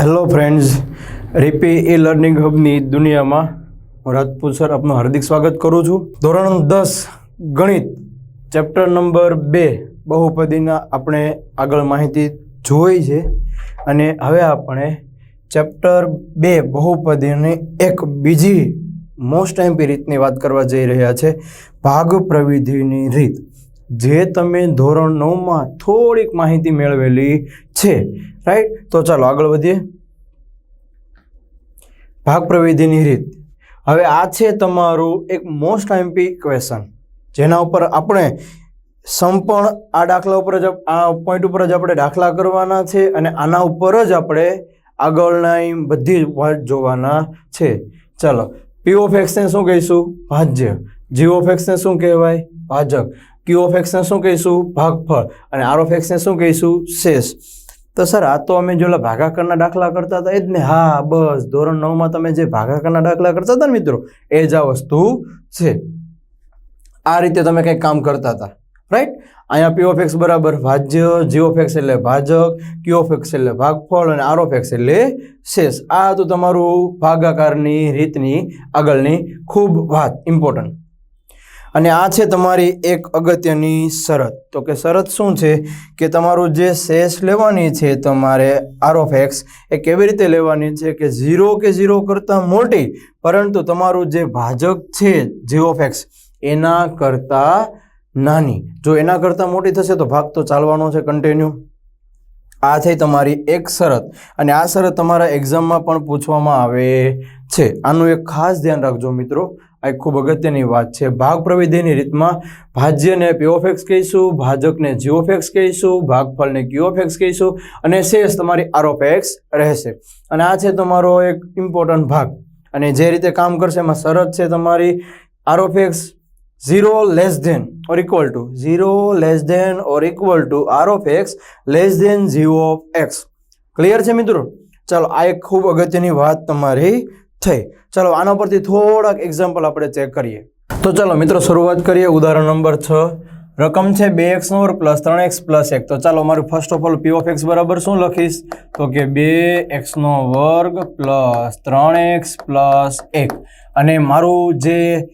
Hello friends રીપી e-learning હબની દુનિયામાં હું રાજપૂત સર આપનું હાર્દિક સ્વાગત કરું છું. ધોરણ દસ, ગણિત ચેપ્ટર નંબર બે, બહુપદીના આપણે આગળ માહિતી જોઈ છે અને હવે આપણે ચેપ્ટર બે, બહુપદીની એક બીજી મોસ્ટ એમ્પી રીતની વાત કરવા જઈ રહ્યા છે, ભાગ પ્રવિધિની રીત. જે તમે ધોરણ નવમાં થોડીક માહિતી મેળવેલી છે રાઈટ તો ચાલો આગળ વધીએ. ભાગ પ્રવિધિની રીત હવે આ છે તમારું એક મોસ્ટ એમ્પી ક્વેશ્ચન જેના ઉપર આપણે સંપૂર્ણ આ દાખલા ઉપર જ આ પોઈન્ટ ઉપર જ આપણે દાખલા કરવાના છે અને આના ઉપર જ આપણે આગળના એમ બધી વાત જોવાના છે. ચાલો પી ઓફ એક્સને શું કહીશું? ભાજ્ય. જી ઓફ શું કહેવાય? ભાજક. ક્યુ ઓફ એક્સને શું કહીશું? ભાગફળ. અને આર ઓફ એક્સને શું કહીશું? શેષ. તો સર, આ તો અમે જોલા ભાગાકારના દાખલા કરતા હતા. એ જ ને હા, બસ. ધોરણ નવમાં તમે જે ભાગાકારના દાખલા કરતા હતા ને મિત્રો, એ જ આ વસ્તુ છે. આ રીતે તમે કંઈક કામ કરતા હતા. રાઈટ અહીંયા પી ઓફ એક્સ બરાબર ભાજ્ય જી ઓફ એટલે ભાજક ક્યુ ઓફ એટલે ભાગફળ અને આર ઓફ એટલે શેષ. આ તો તમારું ભાગાકારની રીતની આગળની ખૂબ વાત ઇમ્પોર્ટન્ટ અને આ છે તમારી એક અગત્યની શરત. તો કે શરત શું છે? કે તમારું જે શેષ લેવાની છે તમારે આર એક્સ એ કેવી રીતે લેવાની છે? કે ઝીરો કે ઝીરો કરતાં મોટી, પરંતુ તમારું જે ભાજક છે જી ઓફ એક્સ એના કરતાં નાની. જો એના કરતાં મોટી થશે તો ભાગ તો ચાલવાનો છે કન્ટિન્યુ આ થઈ તમારી એક શરત. અને આ શરત તમારા એક્ઝામમાં પણ પૂછવામાં આવે છે. આનું એક ખાસ ધ્યાન રાખજો મિત્રો. આ ખૂબ અગત્યની વાત છે. ભાગ પ્રવિધિની રીતમાં ભાજ્યને પીઓફેક્સ કહીશું, ભાજકને જીઓફેક્સ કહીશું, ભાગફળને ક્યુઓફેક્સ કહીશું અને શેષ તમારી આરોપેક્સ રહેશે. અને આ છે તમારો એક ઇમ્પોર્ટન્ટ ભાગ. અને જે રીતે કામ કરશે એમાં શરત છે તમારી R of X zero less than or equal to zero less than or equal to R of X less than G of X clear છે મિત્રો? ચાલો, આ એક ખૂબ અગત્યની વાત તમારી થઈ. ચાલો, આના પરથી થોડાક એક્ઝામ્પલ આપણે ચેક કરીએ. તો ચાલો, મિત્રો, શરૂઆત કરીએ ઉદાહરણ નંબર છ. રકમ છે બે એક્સ વર્ગ પ્લસ ત્રણ એક્સ પ્લસ એક. તો ચાલો, મારું first of all P of X બરાબર શું લખીશ? તો કે બે એક્સનો વર્ગ પ્લસ ત્રણ એક્સ પ્લસ એક. અને મારું જે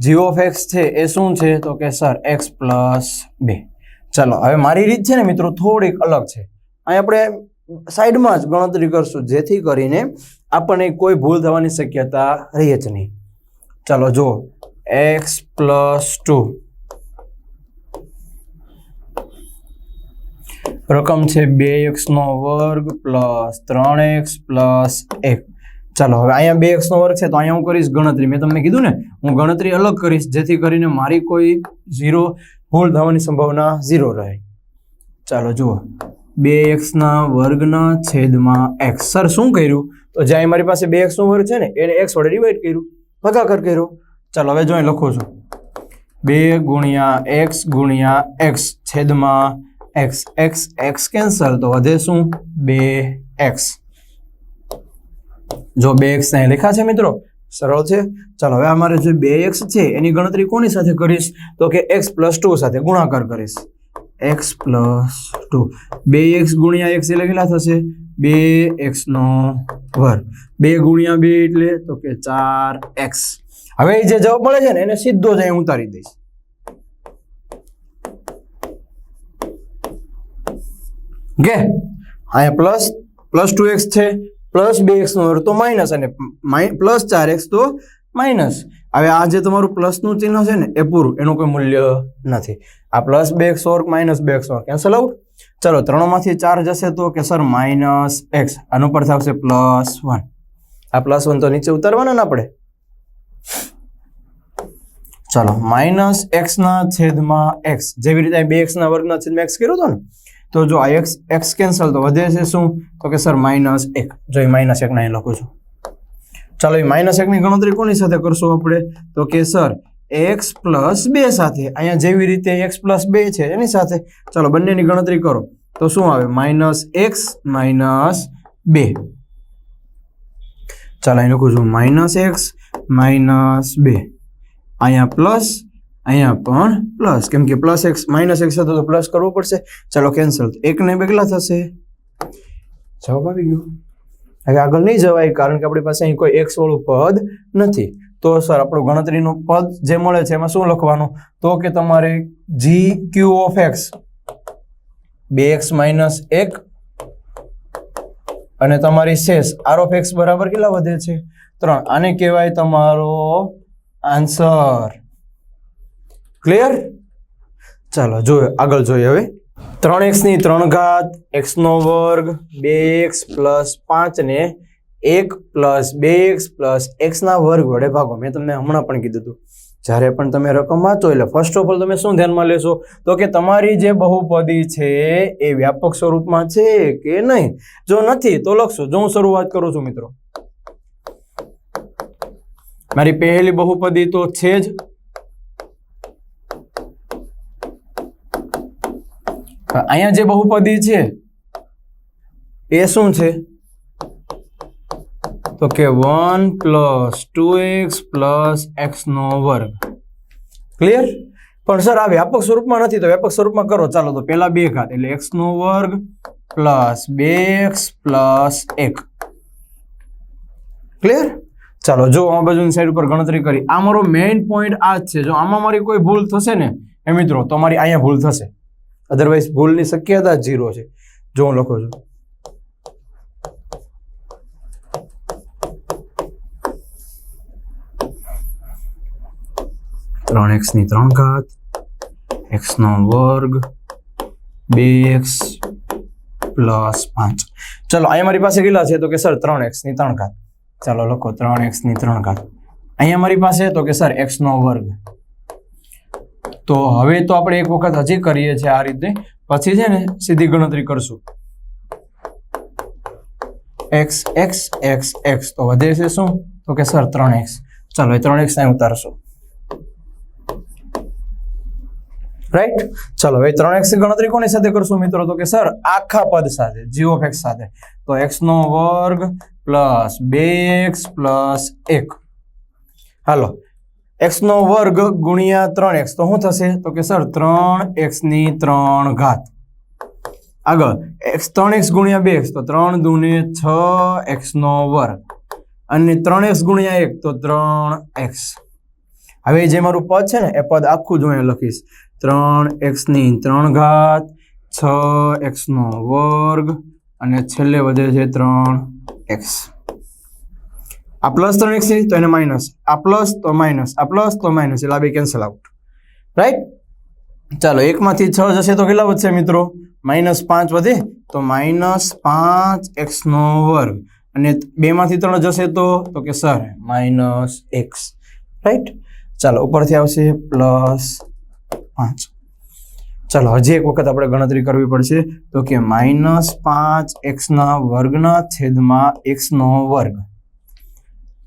જી ઓફ એક્સ છે એ શું છે? તો કે સર એક્સ પ્લસ બે. ચાલો, હવે મારી રીત છે ને, મિત્રો, થોડીક અલગ છે. અહીં આપણે સાઈડમાં જ ગણતરી કરશું, જેથી કરીને આપણને કોઈ ભૂલ થવાની શક્યતા રહી જ નહીં. ચાલો જુઓ. એક્સ પ્લસ ટુ રકમ છે બે એક્સનો વર્ગ પ્લસ ત્રણ એક્સ પ્લસ એક. ચાલો, હવે અહીંયા બે એક્સનો વર્ગ છે તો અહીંયા હું કરીશ ગણતરી. મેં તમને કીધું ને, હું ગણતરી અલગ કરીશ જેથી કરીને મારી કોઈ ઝીરો ભૂલ થવાની સંભાવના ઝીરો રહે. ચાલો જુઓ. બે એક્સના વર્ગના છેદમાં એક્સ સર શું કર્યું? તો જ્યાં મારી પાસે બે એક્સનો વર્ગ છે ને, એને એક્સ વડે ડિવાઈડ કર્યું, ભાગાકાર કર્યો. ચાલો, હવે જો અહીં લખું છું. બે ગુણ્યા એક્સ ગુણ્યા એક્સ છેદમાં એક્સ એક્સ એક્સ કેન્સલ તો વધે શું? બે એક્સ જો બે એક્સ અહીં લખ્યા છે મિત્રો, સરળ છે. ચાલો, હવે અમારે જે બે એક્સ છે, એની ગણતરી કોની સાથે કરીશ? તો કે એક્સ પ્લસ ટુ સાથે ગુણાકાર કરીશ. એક્સ પ્લસ ટુ બે એક્સ ગુણ્યા એક્સ એ લખેલા થશે. બે એક્સનો વર્ગ. બે ગુણ્યા બે એટલે તો કે ચાર એક્સ. હવે જે જવાબ મળે છે ને, એને સીધો જ અહીં ઉતારી દઈશ. ઓકે? અહીંયા પ્લસ પ્લસ ટુ એક્સ છે, પ્લસ બે એક્સનો વર્ગ તો માઇનસ અને પ્લસ ચાર એક્સ તો માઇનસ. હવે આ જે તમારું પ્લસનું ચિહ્ન છે ને, એ પૂરું, એનું કોઈ મૂલ્ય નથી. આ પ્લસ બે એક્સ વર્ગ, માઇનસ બે એક્સ વર્ગ, કેન્સલ આઉટ. ચલો, ત્રણમાંથી ચાર જશે તો કે સર માઇનસ એક્સ આનું પર થશે પ્લસ વન આ પ્લસ વન તો નીચે ઉતારવાના ને આપણે? ચાલો માઇનસ એક્સના છેદમાં એક્સ જેવી રીતે બે એક્સના વર્ગના છેદમાં એક્સ કર્યું હતું ને, તો જો આ એક્સ એક્સ કેન્સલ તો વધે છે શું? તો કે સર માઇનસ એક. જો એ માઇનસ એકના અહીં લખું છું. ચાલો, એ માઇનસ એકની ગણતરી કોની સાથે કરશું આપણે? તો કે સર એક્સ પ્લસ બે સાથે. અહીંયા જેવી રીતે એક્સ પ્લસ બે છે, એની સાથે. ચાલો, બંનેની ગણતરી કરો. તો શું આવે? માઇનસ એક્સ માઇનસ બે. ચાલો, અહીં લખું છું. માઇનસ એક્સ માઇનસ બે. અહીંયા પ્લસ અહીંયા પણ પ્લસ કેમ કે પ્લસ એક્સ માઇનસ એક્સ હતો તો પ્લસ કરવો પડશે. ચાલો કેન્સલ એક ને બે કેટલા થશે. જવાબ આવી ગયો. હવે આગળ નહીં જવાય, કારણ કે આપણી પાસે અહીં કોઈ એક્સ વાળું પદ નથી. તો સર, આપણું ગણતરીનું પદ જે મળે છે, એમાં શું લખવાનું? તો કે તમારે જી ક્યુ ઓફ એક્સ બે એક્સ માઇનસ એક, અને તમારી શેષ આર ઓફ એક્સ બરાબર કેટલા વધે છે? ત્રણ. આને કહેવાય તમારો આન્સર. ક્લિયર ચાલો જોઈએ આગળ જોઈએ હવે. ત્રણ એક્સની ત્રણ ઘાત એક્સનો વર્ગ, બે એક્સ પ્લસ પાંચ ને એક પ્લસ બે એક્સ પ્લસ એક્સના વર્ગ વડે ભાગો. મેં તમને હમણાં પણ કીધું હતું. જ્યારે પણ તમે રકમ વાંચો એટલે ફર્સ્ટ ઓફ ઓલ તમે શું ધ્યાનમાં લેશો? તો કે તમારી જે બહુપદી છે એ વ્યાપક સ્વરૂપમાં છે કે નહીં? જો નથી, તો લખશો. જો હું શરૂઆત કરું છું મિત્રો. મારી પહેલી બહુપદી તો છે જ. અહીંયા જે બહુપદી છે, એ શું છે? તો કે one plus two X plus X નો વર્ગ. ક્લિયર પણ સર, આ વ્યાપક સ્વરૂપમાં નથી, તો વ્યાપક સ્વરૂપમાં કરો. ચાલો તો પહેલા બે ઘાત, એટલે એક્સ નો વર્ગ પ્લસ બે એક્સ પ્લસ એક. ક્લિયર ચાલો, જો આ બાજુની સાઈડ ઉપર ગણતરી કરી. આ મારો મેઇન પોઈન્ટ આ જ છે. જો આમાં મારી કોઈ ભૂલ થશે ને, એ મિત્રો તો મારી અહીંયા ભૂલ થશે. અધરવાઇઝ ભૂલની શક્યતા ઝીરો છે. જો હું લખું છું. ત્રણ એક્સની ત્રણ ઘાત એક્સનો વર્ગ, બે એક્સ પ્લસ પાંચ. ચલો, અહીંયા મારી પાસે કેટલા છે? તો કે સર, ત્રણ એક્સની ત્રણ ઘાત. ચાલો, લખો, ત્રણ એક્સની ત્રણ ઘાત. અહીંયા મારી પાસે, તો કે સર એક્સનો વર્ગ. તો હવે તો આપણે એક વખત હજી કરીએ છીએ આ રીતે. પછી છે ને, સીધી ગણતરી કરશું. એક્સ એક્સ એક્સ એક્સ તો વધે છે શું? તો કે સર, ત્રણ એક્સ ચાલો, એ ત્રણ એક્સ અહીં ઉતારશું. રાઈટ ચાલો, હવે ત્રણ એક્સ ગણતરી કોની સાથે કરશું મિત્રો? તો કે સર આખા પદ સાથે જીઓ ફેક્સ સાથે. તો એક્સ નો વર્ગ પ્લસ બે એક્સ પ્લસ એક. હાલો એક્સ નો વર્ગ ગુણ્યા ત્રણ એક્સ તો શું થશે? તો કે સર ત્રણ એક્સની ત્રણ ઘાત. આગળ એક્સ ત્રણ એક્સ ગુણ્યા બે એક્સ તો ત્રણ દુને છ એક્સ નો વર્ગ. અને ત્રણ એક્સ ગુણ્યા એક, તો ત્રણ એક્સ હવે જે મારું પદ છે ને, એ પદ આખું જ હું લખીશ. ત્રણ એક્સની ત્રણ ઘાત, છ એક્સનો વર્ગ, અને છેલ્લે વધે છે ત્રણ એક્સ. આ પ્લસ ત્રણ એક્સ તો એને માઇનસ. આ પ્લસ તો માઇનસ. આ પ્લસ તો માઇનસ, એટલે આ બે કેન્સલ આઉટ. રાઈટ? ચાલો, એકમાંથી છ જશે તો કેટલા વધશે મિત્રો? માઇનસ પાંચ વધે, તો માઇનસ પાંચ એક્સનો વર્ગ. અને બેમાંથી ત્રણ જશે તો તો કે સર, માઇનસ એક્સ. રાઈટ? ચાલો, ઉપરથી આવશે પ્લસ પાંચ. ચાલો, હજી એક વખત આપણે ગણતરી કરવી પડશે. તો કે માઇનસ પાંચ એક્સના વર્ગના છેદમાં એક્સનો વર્ગ.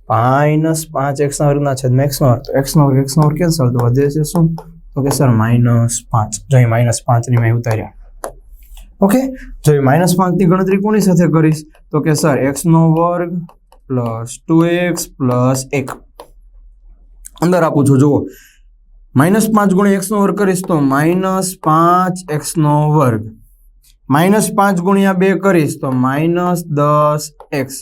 માઇનસ પાંચ એક્સના વર્ગના છેદમાં એક્સનો વર્ગ. તો એક્સનો વર્ગ એક્સનો વર્ગ કેન્સલ તો વધે છે શું? તો કે સર માઇનસ પાંચ. જો અહીં માઇનસ પાંચની મેં ઉતાર્યા. ઓકે? જો માઇનસ પાંચની ગણતરી કોની સાથે કરીશ? તો કે સર, એક્સનો વર્ગ પ્લસ ટુ એક્સ પ્લસ એક. અંદર આપું છું, જુઓ. માઇનસ પાંચ ગુણ્યા એક્સનો વર્ગ કરીશ તો માઇનસ પાંચ એક્સનો વર્ગ. માઇનસ પાંચ ગુણ્યા બે કરીશ તો માઇનસ દસ એક્સ.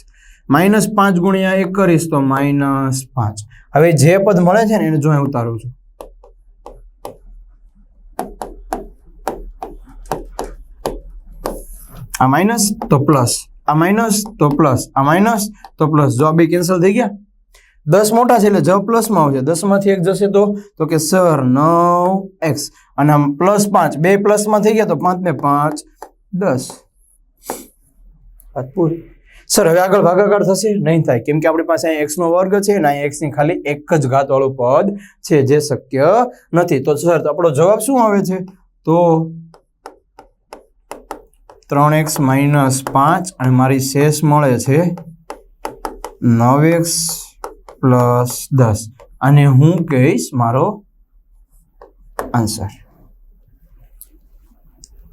માઇનસ પાંચ ગુણ્યા એક કરીશ તો માઇનસ પાંચ. હવે જે પદ મળે છે ને એને જો ઉતારું છું. આ માઇનસ તો પ્લસ. આ માઇનસ તો પ્લસ. આ માઇનસ તો પ્લસ. જો આ બે કેન્સલ થઈ ગયા? દસ મોટા છે એટલે જ પ્લસમાં આવશે દસમાંથી એક જશે તો તો કે સર નવ એક્સ. અને આમ પ્લસ પાંચ. બે પ્લસમાં થઈ ગયા તો પાંચ ને પાંચ, દસ. વાત પૂરી સર, હવે આગળ ભાગાકાર થશે? નહીં થાય. કેમ કે આપણી પાસે અહીં એક્સનો વર્ગ છે અને અહીં એક્સની ખાલી એક જ ઘાતવાળું પદ છે જે શક્ય નથી. તો સર આપણો જવાબ શું આવે છે? તો ત્રણ એક્સ માઇનસ પાંચ અને મારી શેષ મળે છે નવ એક્સ પ્લસ દસ. અને હું કહીશ મારો આન્સર.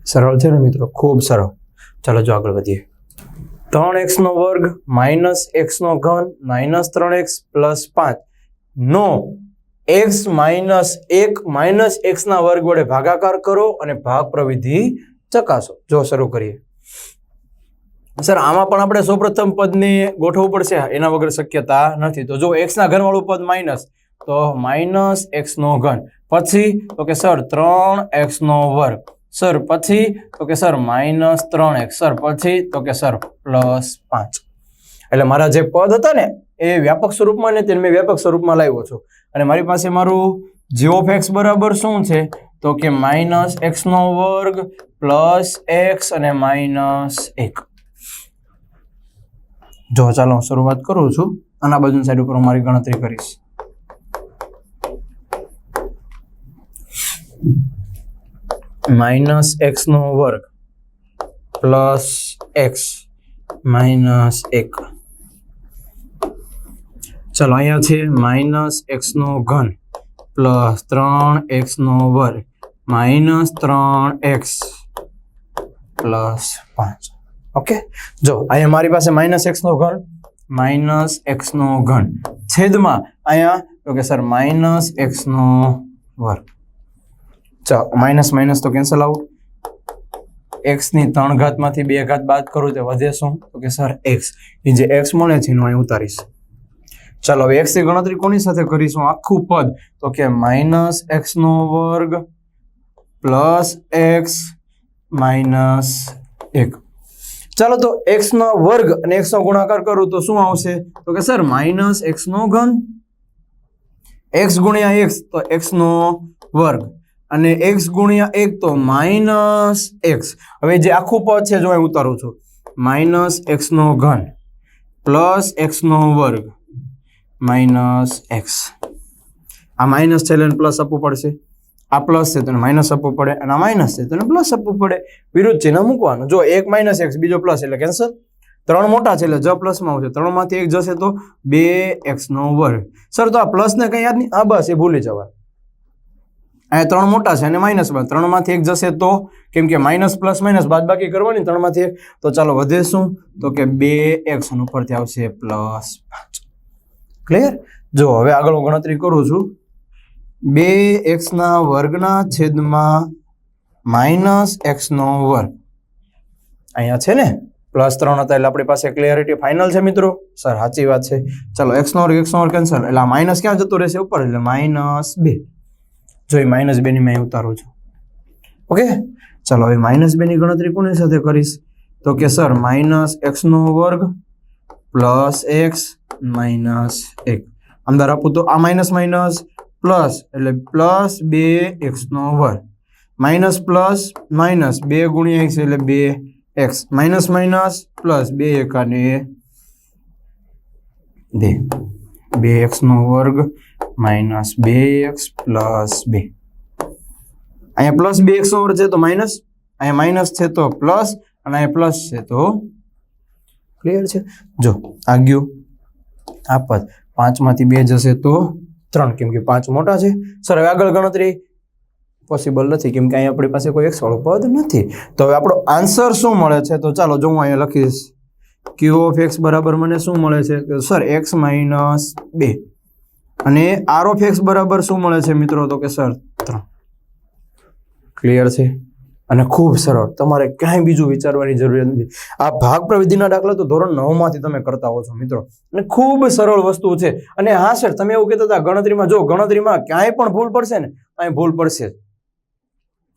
સરળ છે ને મિત્રો? ખૂબ સરળ. ચાલો જો આગળ વધીએ. ત્રણ એક્સનો વર્ગ માઇનસ એક્સનો ઘન માઇનસ ત્રણ એક્સ પ્લસ પાંચ. નો. એક્સ માઇનસ એક માઇનસ એક્સના વર્ગ વડે ભાગાકાર કરો અને ભાગ પ્રવિધિ ચકાસો. જો શરૂ કરીએ. સર, આમાં પણ આપણે સૌપ્રથમ પદને ગોઠવવું પડશે. એના વગર શક્યતા નથી. તો જો એક્સના ઘનવાળું પદ માઇનસ તો માઇનસ એક્સનો ઘન. પછી, તો કે સર, ત્રણ એક્સનો વર્ગ. સર, પછી, તો કે સર માઇનસ ત્રણ એક્સ સર, પછી, તો કે સર પ્લસ પાંચ. એટલે મારા જે પદ હતા ને, એ વ્યાપક સ્વરૂપમાં ને તેને મેં વ્યાપક સ્વરૂપમાં લાવ્યો છું. અને મારી પાસે મારું જીઓફ એક્સ બરાબર શું છે? તો કે માઇનસ એક્સનો વર્ગ પ્લસ એક્સ અને માઇનસ એક. જો ચાલો હું શરૂઆત કરું છું આના બાજુની સાઈડ ઉપર હું મારી ગણતરી કરીશ. માઇનસ એક્સ નો વર્ગ પ્લસ એક્સ માઇનસ એક. ચાલો અહીંયા છે માઇનસ એક્સ નો ઘન પ્લસ ત્રણ એક્સ નો વર્ગ માઇનસ ત્રણ એક્સ પ્લસ પાંચ. ઓકે? જો, અહીંયા મારી પાસે માઇનસ એક્સનો ઘન માઇનસ એક્સનો ઘન. છેદમાં અહીંયા, તો કે સર માઇનસ એક્સનો વર્ગ. ચાલો માઇનસ માઇનસ તો કેન્સલ આઉટ એક્સની ત્રણ ઘાતમાંથી બે ઘાત બાદ કરું તો વધે શું? તો કે સર એક્સ એ જે એક્સ મળે છે, એનું અહીં ઉતારીશ. ચાલો, હવે એક્સની ગણતરી કોની સાથે કરીશું? આખું પદ. તો કે માઇનસ એક્સનો વર્ગ પ્લસ એક્સ માઇનસ એક. ચાલો તો એક્સનો વર્ગ અને એક્સનો ગુણાકાર કરું તો શું આવશે? તો કે સર માઇનસ એક્સનો ઘન એક્સ ગુણ્યા એક્સ તો એક્સનો વર્ગ. અને એક્સ ગુણ્યા એક તો માઇનસ એક્સ હવે જે આખું પદ છે જો હું ઉતારું છું. માઇનસ એક્સનો ઘન પ્લસ એક્સનો વર્ગ માઇનસ એક્સ આ માઇનસ છે એટલે પ્લસ આપવું પડશે. આ પ્લસ છે તો માઇનસ આપવું પડે અને આ માઇનસ છે તો પ્લસ આપવું પડે. વિરુદ્ધ ચિહ્ન મૂકવાનું. જો એક માઇનસ એક્સ બીજો પ્લસ એટલે કેન્સલ ત્રણ મોટા છે એટલે જ પ્લસમાં આવશે. ત્રણમાંથી એક જશે તો બે એક્સનો વર્ગ. સર, તો આ પ્લસને કંઈ યાદ નહીં? આ બસ, એ ભૂલી જવા અહીંયા ત્રણ મોટા છે અને માઇનસમાં. ત્રણમાંથી એક જશે તો કેમ કે માઇનસ પ્લસ માઇનસ બાદ બાકી કરવાની, ત્રણમાંથી એક. તો ચાલો વધે શું તો કે બે એક્સ ઉપરથી આવશે પ્લસ પાંચ. ક્લિયર જો, હવે આગળ હું ગણતરી કરું છું. બે એક્સના વર્ગના છેદમાં માઇનસ એક્સનો વર્ગ. અહીંયા છે ને, પ્લસ ત્રણ હતા એટલે આપણી પાસે ક્લિયરિટી ફાઇનલ છે મિત્રો. સર, સાચી વાત છે. ચાલો, એક્સનો વર્ગ એક્સનો વર્ગ કેન્સલ એટલે આ માઇનસ ક્યાં જતો રહેશે? ઉપર, એટલે માઇનસ બે. જો એ માઇનસ બેની મેં ઉતારું છું. ઓકે? ચાલો હવે માઇનસ બેની ગણતરી કોની સાથે કરીશ? તો કે સર, માઇનસ એક્સનો વર્ગ પ્લસ એક્સ માઇનસ એક. અંદર આપું તો આ માઇનસ માઇનસ પ્લસ એટલે પ્લસ બે એક્સનો વર્ગ. માઇનસ પ્લસ માઇનસ બે ગુણ્યા એક્સ એટલે બે એક્સ. માઇનસ માઇનસ પ્લસ બે એકાને બે. બે એક્સનો વર્ગ માઇનસ બે એક્સ પ્લસ બે. અહીંયા પ્લસ બે એક્સનો વર્ગ છે તો માઇનસ. અહીંયા માઇનસ છે તો પ્લસ અને અહીંયા પ્લસ છે તો ક્લિયર છે? જો, આ ગયું. આ પદ પાંચમાંથી બે જશે તો ત્રણ, કેમ કે પાંચ મોટા છે. સર, હવે આગળ ગણતરી પોસિબલ નથી, કેમ કે અહીંયા આપણી પાસે કોઈ એક વાળું પદ નથી. તો હવે આપણો આન્સર શું મળે છે? તો ચાલો, જો હું અહીંયા લખીશ ક્યુ ઓફ એક્સ બરાબર મને શું મળે છે? સર એક્સ માઇનસ બે. અને આર ઓફ એક્સ બરાબર શું મળે છે મિત્રો? તો કે સર, ત્રણ. ક્લિયર છે? અને ખૂબ સરળ. તમારે ક્યાંય બીજું વિચારવાની જરૂરિયાત નથી. આ ભાગ પ્રવિધિના દાખલા તો ધોરણ નવમાંથી તમે કરતા હો છો, મિત્રો. અને ખૂબ સરળ વસ્તુ છે. અને હા સર તમે એવું કહેતા હતા, ગણતરીમાં જો, ગણતરીમાં ક્યાંય પણ ભૂલ પડશે ને અહીં ભૂલ પડશે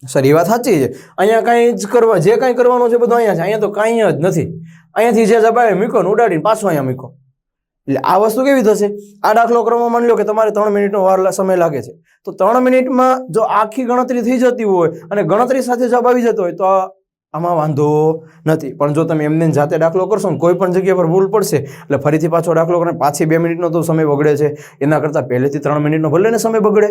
સર એ વાત સાચી છે. અહીંયા કાંઈ જ કરવા, જે કાંઈ કરવાનું છે બધું અહીંયા છે. અહીંયા તો કાંઈ જ નથી. અહીંયાથી જે જબાવે મીકો ને ઉડાડીને પાછો અહીંયા મૂકો એટલે આ વસ્તુ કેવી થશે? આ દાખલો કરવામાં માની લો કે તમારે ત્રણ મિનિટનો વાર સમય લાગે છે. તો ત્રણ મિનિટમાં જો આખી ગણતરી થઈ જતી હોય અને ગણતરી સાથે જવાબ આવી જતો હોય તો આમાં વાંધો નથી. પણ જો તમે એમને જાતે દાખલો કરશો ને કોઈ પણ જગ્યા પર ભૂલ પડશે, એટલે ફરીથી પાછો દાખલો કરીને પાછી બે મિનિટનો તો સમય બગડે છે. એના કરતાં પહેલેથી ત્રણ મિનિટનો ભલે ને સમય બગડે,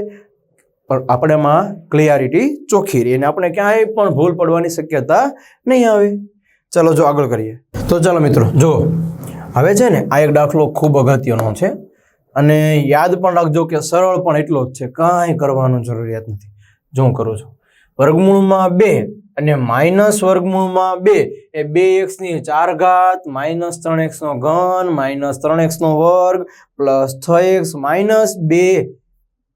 પણ આપણે એમાં ક્લિયરિટી ચોખ્ખી રહી. અને આપણે ક્યાંય પણ ભૂલ પડવાની શક્યતા નહીં આવે. ચાલો જો આગળ કરીએ. તો ચાલો મિત્રો જો હવે છે ને, આ એક દાખલો ખૂબ અગત્યનો છે. અને યાદ પણ રાખજો કે સરળ પણ એટલો જ છે, કાંઈ કરવાનું જરૂરિયાત નથી. જો હું કરું છું. વર્ગમૂળમાં બે અને માઇનસ વર્ગમૂળમાં બે, એ બે એક્સની ચાર ઘાત માઇનસ ત્રણ એક્સનો ઘન માઇનસ ત્રણ એક્સનો વર્ગ, પ્લસ છ એક્સ માઇનસ બે.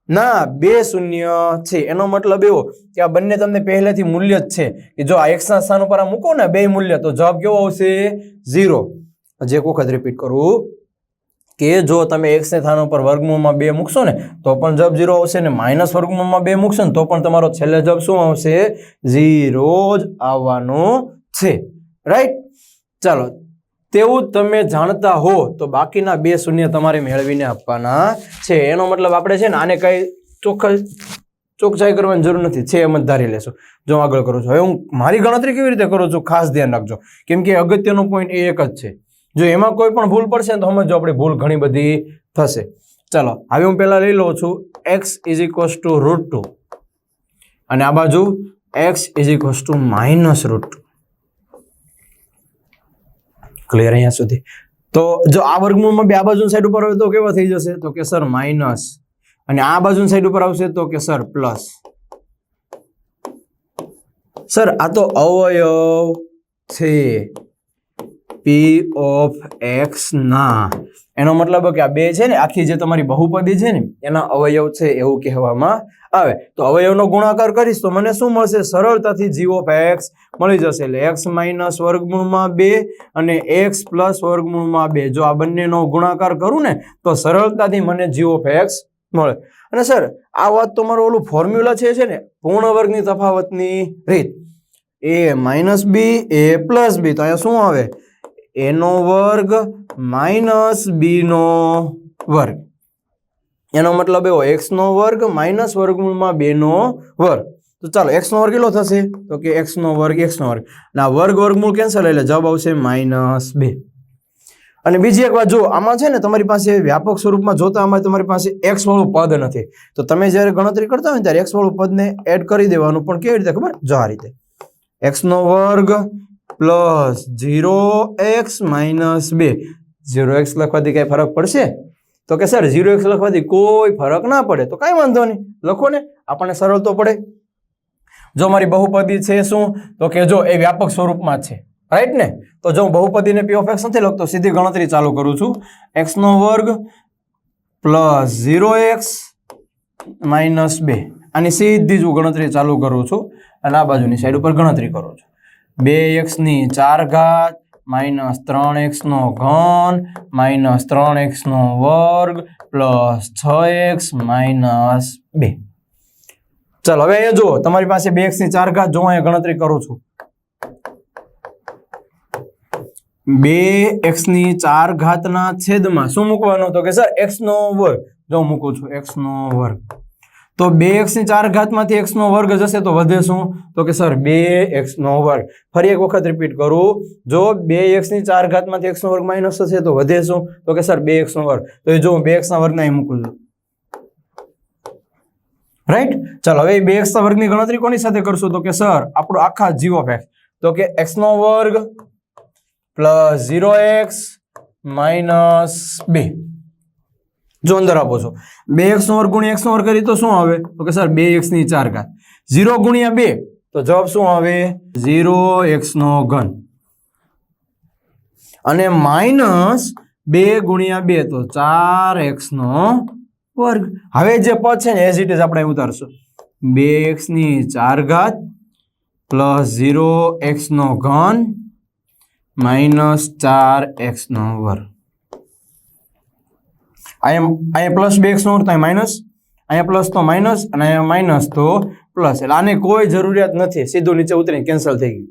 ના, બે શૂન્ય છે. એનો મતલબ એવો કે આ બંને તમને પહેલેથી મૂલ્ય જ છે. કે જો આ એક્સના સ્થાન ઉપર આ મૂકો ને બે મૂલ્ય, તો જવાબ કેવો આવશે? ઝીરો. હજી એક વખત રિપીટ કરું, કે જો તમે x ને સ્થાન ઉપર વર્ગમૂળમાં બે મૂકશો ને, તો પણ જબ ઝીરો આવશે ને માઇનસ વર્ગમૂળમાં બે મૂકશો ને, તો પણ તમારો છેલ્લે જબ શું આવશે? ઝીરો જ આવવાનો છે. રાઈટ ચાલો, તેવું તમે જાણતા હો, તો બાકીના બે શૂન્ય તમારે મેળવીને આપવાના છે. એનો મતલબ આપણે છે ને, આને કઈ ચોખ્ખા ચોકસાઈ કરવાની જરૂર નથી. છે એમ જ ધારી લેશો. જો આગળ કરું છું. હવે હું મારી ગણતરી કેવી રીતે કરું છું? ખાસ ધ્યાન રાખજો. કેમ કે અગત્યનો પોઈન્ટ એ એક જ છે. જો એમાં કોઈ પણ ભૂલ પડશે તો સમજો આપણી ભૂલ ઘણી બધી થશે. ચાલો, હવે હું પહેલાં લઈ લઉં છું x is equals to root two અને આ બાજુ x is equals to minus root two clear અહીંયા સુધી? તો જો આ વર્ગમૂળમાં બે આ બાજુ સાઈડ ઉપર આવે તો કેવા થઈ જશે? તો કે સર માઇનસ અને આ બાજુ સાઈડ ઉપર આવશે તો કે સર પ્લસ સર આ તો અવયવ છે. પી ઓફ એક્સ ના. એનો મતલબ કે આ બે છે ને, આખી જે તમારી બહુપદી છે ને, એના અવયવ છે એવું કહેવામાં આવે. તો અવયવનો ગુણાકાર કરીશ તો મને શું મળશે? સરળતાથી જી ઓફ એક્સ મળી જશે. એટલે એક્સ માઇનસ વર્ગમૂળમાં બે અને એક્સ પ્લસ વર્ગમૂળમાં બે. જો આ બંનેનો ગુણાકાર કરું ને, તો સરળતાથી મને જી ઓફ એક્સ મળે. અને સર, આ વાત તો મારું ઓલું ફોર્મ્યુલા છે છે ને પૂર્ણ વર્ગની તફાવતની રીત. એ માઇનસ બી એ પ્લસ બી તો અહીંયા શું આવે? એનો વર્ગ માઇનસ બીનો વર્ગ. એનો મતલબ એવો એક્સનો વર્ગ માઇનસ વર્ગમૂળમાં બેનો વર્ગ. તો ચાલો એક્સનો વર્ગ કેટલો થશે? તો કે એક્સનો વર્ગ એક્સનો વર્ગ. ના વર્ગ વર્ગમૂળ કેન્સલ એટલે જવાબ આવશે માઇનસ બે. અને બીજી એક વાત, જો આમાં છે ને તમારી પાસે વ્યાપક સ્વરૂપમાં, જોતા આમાં તમારી પાસે એક્સ વાળું પદ નથી. તો તમે જ્યારે ગણતરી કરતા હોય ત્યારે એક્સ વાળું પદને એડ કરી દેવાનું. પણ કેવી રીતે ખબર? જો આ રીતે. એક્સનો વર્ગ પ્લસ જીરો એક્સ માઇનસ બે. ઝીરો એક્સ લખવાથી કંઈ ફરક પડશે? તો કે સર, ઝીરો એક્સ લખવાથી કોઈ ફરક ના પડે, તો કાંઈ વાંધો નહીં. લખો ને, આપણને સરળ તો પડે. જો મારી બહુપદી છે શું? તો કે જો એ વ્યાપક સ્વરૂપમાં છે. રાઈટ ને? તો જો હું બહુપદીને પી ઓફ એક્સ નથી લખતો, સીધી ગણતરી ચાલુ કરું છું. એક્સનો વર્ગ પ્લસ ઝીરો એક્સ માઇનસ બે. આની સીધી જ હું ગણતરી ચાલુ કરું છું. અને આ બાજુની સાઈડ ઉપર ગણતરી કરું છું. બે એક્સની ચાર ઘાત, માઇનસ ત્રણ એક્સનો ઘન, માઇનસ ત્રણ એક્સનો વર્ગ, પ્લસ છ એક્સ, માઇનસ બે. ચાલો, હવે અહીંયા જુઓ, તમારી પાસે બે એક્સની ચાર ઘાત, જો અહીંયા ગણતરી કરું છું. બે એક્સની ચાર ઘાતના છેદમાં શું મૂકવાનું? તો કે, સર, એક્સનો વર્ગ. જો મૂકું છું, એક્સનો વર્ગ. તો બે એક્સની ચાર ઘાતમાંથી એક્સ નો વર્ગ જશે તો વધે શું તો કે સર, બે એક્સ નો વર્ગ. ફરી એક વખત રિપીટ કરું. જો બે એક્સની ચાર ઘાતમાંથી એક્સ નો વર્ગ માઇનસ થશે તો વધે શું તો કે સર, બે એક્સ નો વર્ગ. તો એ જો હું બે એક્સ ના વર્ગના અહીં મૂકું છું. રાઈટ ચાલો, હવે બે એક્સ ના વર્ગની ગણતરી કોની સાથે કરશું? તો કે સર, આપણો આખા જી ઓફ તો કે એક્સ નો વર્ગ પ્લસ ઝીરો એક્સ માઇનસ બે. જો અંદર આપો છો. બે એક્સ નો વર્ગ ગુણ્યા એક્સ નો વર્ગ કરી તો શું આવે? તો કે સર બે એક્સની ચાર ઘાત. ઝીરો ગુણ્યા બે, તો જવાબ શું આવે? ઝીરો એક્સ નો ઘન. અને માઇનસ બે ગુણ્યા બે, તો ચાર એક્સ નો વર્ગ. હવે જે પદ છે ને એઝ ઇટ ઇઝ આપણે ઉતારશું. બે એક્સની ચાર ઘાત પ્લસ ઝીરો એક્સ નો ઘન માઇનસ ચાર એક્સ નો વર્ગ. અહીંયા અહીંયા પ્લસ બે એક્સ નો વર્ગ માઇનસ અહીંયા પ્લસ તો માઇનસ અને અહીંયા માઇનસ તો પ્લસ એટલે આને કોઈ જરૂરિયાત નથી. સીધું નીચે ઉતરીને કેન્સલ થઈ ગયું.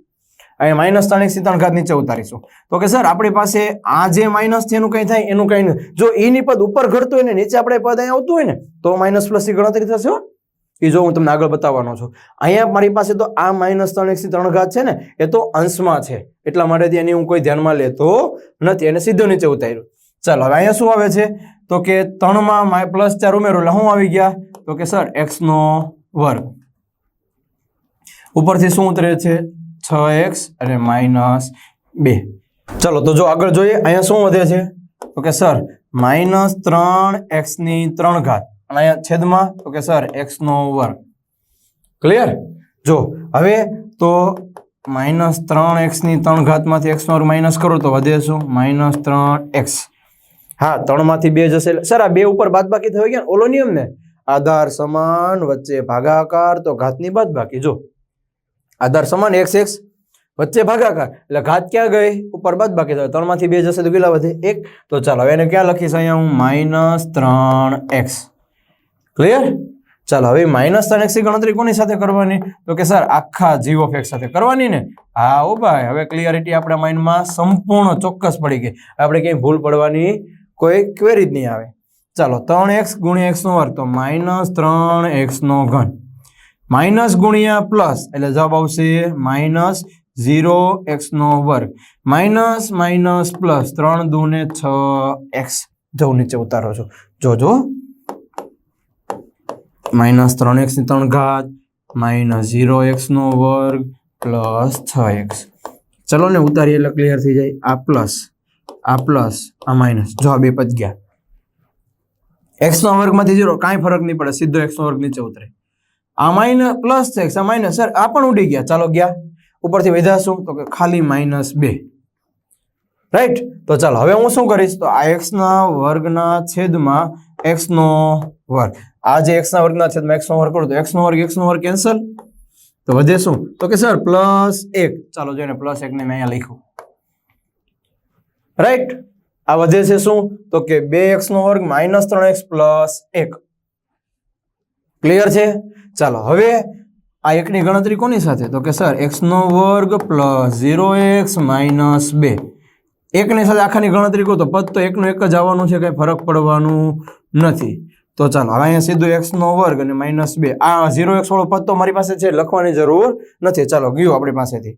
અહીંયા માઇનસ ત્રણ એક્સ ત્રણ ઘાત નીચે ઉતારીશું. તો કે સર આપણી પાસે આ જે માઇનસ છે, એનું કંઈ થાય? એનું કંઈ નહીં જો એની પદ ઉપર ઘટતું હોય ને, નીચે આપણે પદ અહીંયા આવતું હોય ને, તો માઇનસ પ્લસની ગણતરી થશે એ જો હું તમને આગળ બતાવવાનો છું. અહીંયા મારી પાસે તો આ માઇનસ ત્રણ એક્સ ત્રણ છે ને, એ તો અંશમાં છે. એટલા માટે એની હું કોઈ ધ્યાનમાં લેતો નથી. એને સીધો નીચે ઉતાર્યું. ચાલો, હવે અહીંયા શું આવે છે? તો કે ત્રણમાં પ્લસ ચાર ઉમેરો, એટલે શું આવી ગયા. તો કે સર એક્સનો વર્ગ. ઉપરથી શું ઉતરે છે? છ એક્સ અને માઇનસ બે. ચલો, તો જો આગળ જોઈએ, અહીંયા શું વધે છે? તો કે સર, માઇનસ ત્રણ એક્સની ત્રણ ઘાત. અને અહીંયા છેદમાં, તો કે સર એક્સનો વર્ગ. ક્લિયર જો, હવે તો માઇનસ ત્રણ એક્સની ત્રણ ઘાતમાંથી એક્સનો વર્ગ માઇનસ કરો, તો વધે શું? માઇનસ ત્રણ એક્સ. હા, ત્રણમાંથી બે જશે સર, આ બે ઉપર બાદબાકી થઈ ગયા? ઓલો નિયમ ને? આધાર સમાન વચ્ચે ભાગાકાર તો ઘાતની બાદ બાકી જો, આધાર સમાન એક્સ એક્સ વચ્ચે ભાગાકાર. એટલે ઘાત ક્યાં ગઈ? ઉપર બાદ બાકી થાય. ત્રણમાંથી બે જશે તો કેટલા વધે? એક. તો ચાલો એને ક્યાં લખીશ અહીંયા હું? માઇનસ ત્રણ એક્સ ક્લિયર ચાલો, હવે માઇનસ ત્રણ એક્સની ગણતરી કોની સાથે કરવાની? તો કે સર, આખા જીવો ઓફ એક્સ સાથે કરવાની ને? હા, ઓ ભાઈ, હવે ક્લિયરિટી આપણા માઇન્ડમાં સંપૂર્ણ ચોક્કસ પડી ગઈ. આપણે ક્યાંય ભૂલ પડવાની કોઈ ક્વેરી જ નહીં આવે. ચાલો, ત્રણ એક્સ ગુણ્યા એક્સ નો વર્ગ, તો માઇનસ ત્રણ એક્સ નો ઘન. માઇનસ ગુણ્યા પ્લસ, એટલે જવાબ આવશે માઇનસ ઝીરો એક્સ નો વર્ગ. માઇનસ માઇનસ પ્લસ ત્રણ દૂને છ એક્સ જવું નીચે ઉતારો છો. જોજો. માઇનસ ત્રણ એક્સની ત્રણ ઘાત માઇનસ ઝીરો એક્સ નો વર્ગ, પ્લસ છ એક્સ ચલો ને ઉતારીએ એટલે ક્લિયર થઈ જાય. આ પ્લસ. આ પ્લસ, આ માઇનસ. જો આ બે પદ ગયા. એક્સ નો વર્ગમાંથી જીરો, કાંઈ ફરક નહીં પડે, સીધો એક્સ નો વર્ગ નીચે ઉતરે. આ માઇનસ પ્લસ છે એક્સ આ માઇનસ. સર, આ પણ ઉડી ગયા. ચાલો ગયા. ઉપરથી વધ્યા તો કે ખાલી માઇનસ બે. રાઈટ તો ચાલો, હવે હું શું કરીશ? તો આ એક્સ ના વર્ગના છેદમાં એક્સ નો વર્ગ. આ જે એક્સ ના વર્ગના છેદમાં એક્સ નો વર્ગ કરું, તો એક્સ નો વર્ગ એક્સ નો વર્ગ કેન્સલ તો વધે શું તો કે સર, પ્લસ એક. ચાલો જોઈને પ્લસ એક ને મેં અહીંયા લખ્યું. રાઈટ આ વધે છે શું? તો કે બે એક્સ નો વર્ગ માઇનસ ત્રણ એક્સ પ્લસ એક. ક્લિયર છે? ચાલો, હવે આ એકની ગણતરી કોની સાથે? તો કે સર એક્સ નો વર્ગ પ્લસ ઝીરો એક્સ માઇનસ બે. એકની સાથે આખાની ગણતરી કહું તો પદ તો એકનું એક જ આવવાનું છે, કંઈ ફરક પડવાનું નથી. તો ચાલો, હવે અહીંયા સીધું એક્સ નો વર્ગ અને માઇનસ બે. આ ઝીરો એક્સ વાળો પદ તો મારી પાસે છે, લખવાની જરૂર નથી. ચાલો, ગયું આપણી પાસેથી.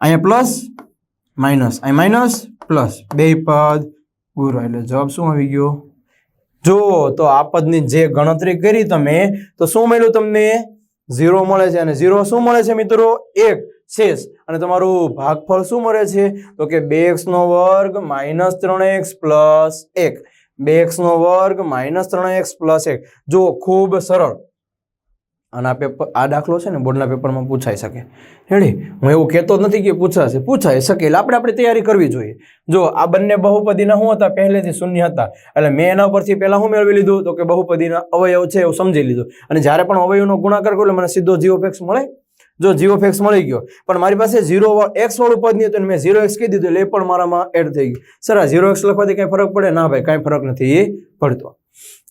અહીંયા પ્લસ માઇનસ અહીં માઇનસ પ્લસ બે પદ. ગુરુ એટલે જવાબ શું આવી ગયો? જો તો આ પદની જે ગણતરી કરી તમે, તો શું મળ્યું તમને? ઝીરો મળે છે અને ઝીરો શું મળે છે મિત્રો? એક, શેષ. અને તમારું ભાગફળ શું મળે છે? તો કે બે એક્સ નો વર્ગ માઇનસ ત્રણ એક્સ પ્લસ એક. બે એક્સ નો વર્ગ માઇનસ ત્રણ એક્સ પ્લસ એક. જો ખૂબ સરળ. અને આ પેપર આ દાખલો છે ને બોર્ડના પેપરમાં પૂછાઈ શકે. હેડી હું એવું કહેતો નથી કે પૂછાશે. પૂછાઈ શકે એટલે આપણે આપણે તૈયારી કરવી જોઈએ. જો આ બંને બહુપદીના શું હતા? પહેલેથી શૂન્ય હતા. એટલે મેં એના પરથી પહેલાં શું મેળવી લીધું? તો કે બહુપદીના અવયવ છે એવું સમજી લીધું. અને જ્યારે પણ અવયવનો ગુણાકાર કર્યો એટલે મને સીધો જીઓ ફેક્સ મળે? જો જીઓ ફેક્સ મળી ગયો. પણ મારી પાસે ઝીરો એક્સ વાળું પદ નહીં હતું મેં ઝીરો એક્સ કહી દીધું એટલે એ પણ મારામાં એડ થઈ ગયું. સર, આ ઝીરો એક્સ લખવાથી કાંઈ ફરક પડે? ના ભાઈ, કાંઈ ફરક નથી. એ પડતો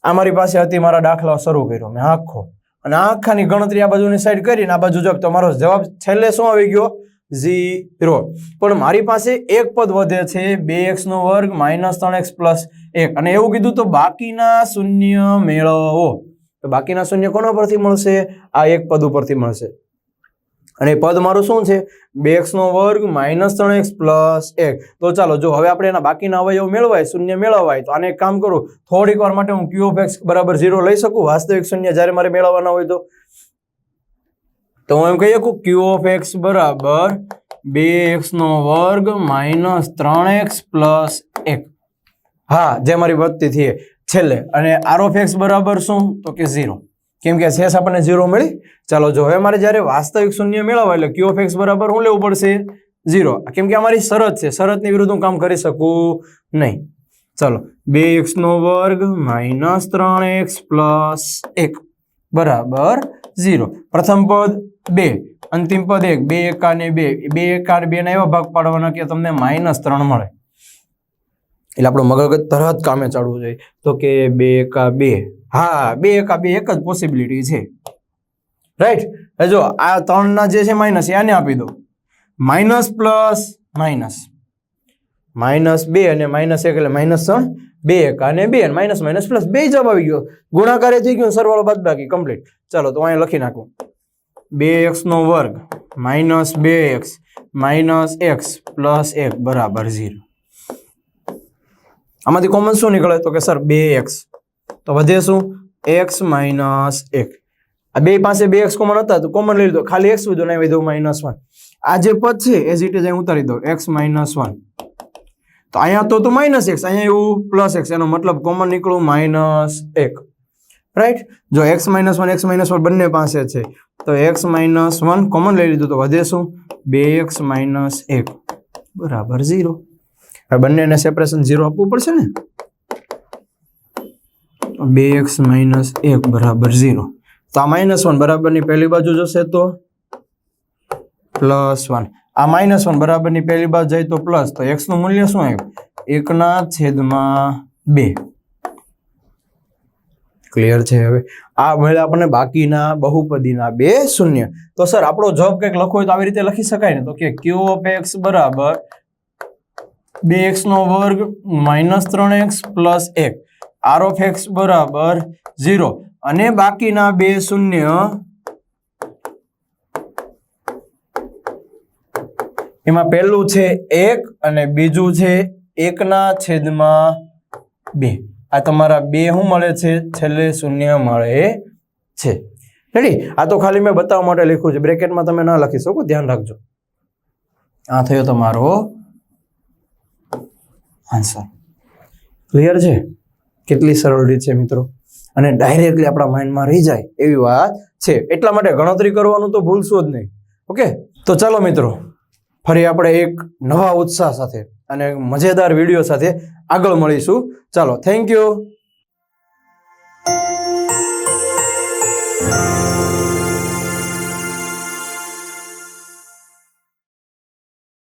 આ મારી પાસે હતી, મારા દાખલા શરૂ કર્યો. મેં આખો અને આખાની ગણતરી આ બાજુની સાઈડ કરીને આ બાજુ જવાબ તમારો જવાબ છેલ્લે શું આવી ગયો? ઝીરો. પણ મારી પાસે એક પદ વધે છે, બે એક્સ નો વર્ગ માઇનસ ત્રણ એક્સ પ્લસ એક. અને એવું કીધું તો બાકીના શૂન્ય મેળવો. તો બાકીના શૂન્ય કોના પરથી મળશે? આ એક પદ ઉપરથી મળશે. અને પદ મારું શું છે? બે એક્સનો વર્ગ માઇનસ ત્રણ એક્સ પ્લસ એક. તો ચાલો, જો હવે આપણે એના બાકીના અવયવ મેળવાય, શૂન્ય મેળવાય, તો આને એક કામ કરું. થોડીક વાર માટે હું ક્યુ ઓફ એક્સ બરાબર ઝીરો લઈ શકું, વાસ્તવિક શૂન્ય જ્યારે મારે મેળવવાના હોય તો. તો હું એમ કહી શકું ક્યુ ઓફ એક્સ બરાબર બે એક્સનો વર્ગ માઇનસ ત્રણ એક્સ પ્લસ એક. હા, જે મારી વધતી થઈ છેલ્લે. અને આર ઓફ એક્સ બરાબર શું? તો કે ઝીરો કેમ કે શેષ આપણને ઝીરો મળી. ચાલો જો હવે મારે જ્યારે વાસ્તવિક શૂન્ય મેળવવા એટલે ક્યુ ઓફ એક્સ બરાબર શું લેવું પડશે? ઝીરો કેમ કે અમારી શરત છે. શરતની વિરુદ્ધ હું કામ કરી શકું નહીં. ચાલો. બે એક્સ નો વર્ગ માઇનસ ત્રણ એક્સ પ્લસ એક. બરાબર ઝીરો પ્રથમ પદ બે. અંતિમ પદ એક. બે એકા ને બે. બે એકા ને બે ના એવા ભાગ પાડવાના કે તમને માઇનસ ત્રણ મળે. એટલે આપણો મગજ તરત કામે ચાલવું જોઈએ. તો કે બે એકા બે. હા, બે એકા બે એક જ પોસિબિલિટી છે. રાઈટ જો, આ ત્રણના જે છે માઇનસ એ આને આપી દો. માઇનસ પ્લસ માઇનસ માઇનસ બે અને માઇનસ એક એટલે માઇનસ ત્રણ, બે એક અને બે. માઇનસ માઇનસ પ્લસ બે જવાબ આવી ગયો. ગુણાકારે થઈ ગયો સરવાળો બાદ બાકી કમ્પ્લીટ ચાલો, તો અહીંયા લખી નાખું. બે એક્સનો વર્ગ માઇનસ બે એક્સ માઇનસ એક્સ પ્લસ એક, બરાબર ઝીરો આમાંથી કોમન શું નીકળે? તો કે સર બે એક્સ તો વધે શું? એક્સ માઇનસ એક. આ બે પાસે બે એક્સ કોમન હતા, તો કોમન લઈ લીધો. ખાલી એક્સ વધુ નહીં વધુ માઇનસ વન આ જે પદ છે એ ઇટ જ અહીં ઉતારી દો. એક્સ માઇનસ વન તો અહીંયા તો તો માઇનસ એક્સ અહીંયા એવું પ્લસ એક્સ એનો મતલબ કોમન નીકળું માઇનસ એક. રાઈટ જો x minus one x minus one બંને પાસે છે, તો એક્સ માઇનસ વન કોમન લઈ લીધું. તો વધે શું? બે એક્સ માઇનસ એક. બરાબર ઝીરો હવે બંનેને સેપરેશન ઝીરો આપવું પડશે ને? બે એક્સ માઇનસ એક બરાબર ઝીરો તો આ માઇનસ વન બરાબરની પહેલી બાજુ જશે તો પ્લસ વન આ માઇનસ વન બરાબરની પહેલી બાજુ જાય તો પ્લસ તો એક્સનું મૂલ્ય શું આવ્યું? એકના છેદમાં બે. ક્લિયર છે હવે? આ મળે આપણને બાકીના બહુપદીના બે શૂન્ય. તો સર આપણો જવાબ કંઈક લખો હોય તો આવી રીતે લખી શકાય ને? તો કે ક્યુ ઓફ એક્સ બરાબર બે એક્સ નો વર્ગ માઇનસ ત્રણ એક્સ પ્લસ એક. આર ઓફ એક્સ બરાબર ઝીરો. અને બાકીના બે શૂન્ય એમાં પહેલું છે એક અને બીજું છે એકના છેદમાં બે. આ તમારા બે શું મળે છે? છેલ્લે શૂન્ય મળે છે. રેડી આ તો ખાલી મેં બતાવવા માટે લખ્યું છે. બ્રેકેટમાં તમે ના લખી શકો, ધ્યાન રાખજો. આ થયો તમારો આન્સર ક્લિયર છે? કેટલી સરળ રીત છે મિત્રો? અને ડાયરેક્ટલી આપણા માઇન્ડમાં રહી જાય એવી વાત છે. એટલા માટે ગણતરી કરવાનું તો ભૂલશો જ નહીં. ઓકે તો ચાલો મિત્રો, ફરી આપણે એક નવા ઉત્સાહ સાથે અને મજેદાર વીડિયો સાથે આગળ મળીશું. ચાલો થેન્ક યુ